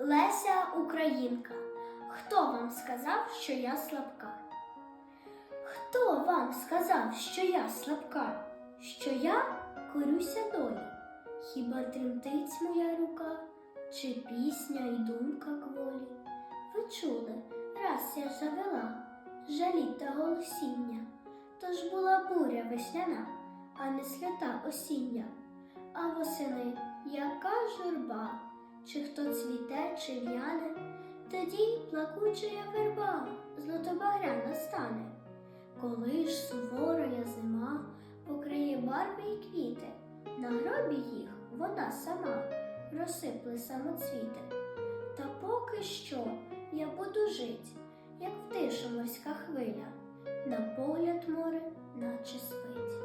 Леся Українка. Хто вам сказав, що я слабка? Хто вам сказав, що я слабка? Що я корюся долі? Хіба тремтить моя рука, чи пісня й думка кволі? Ви чули, раз я завела жаліть та голосіння, то ж була буря весняна, а не свята осіння. А восени яка журба, чи хто цвіте, чи в'яне, тоді плакучая верба злотобагряна стане. Коли ж суворая зима покриє барви й квіти, на гробі їх вона сама розсипле самоцвіти. Та поки що я буду жить, як в тишу морська хвиля, на погляд море, наче спить.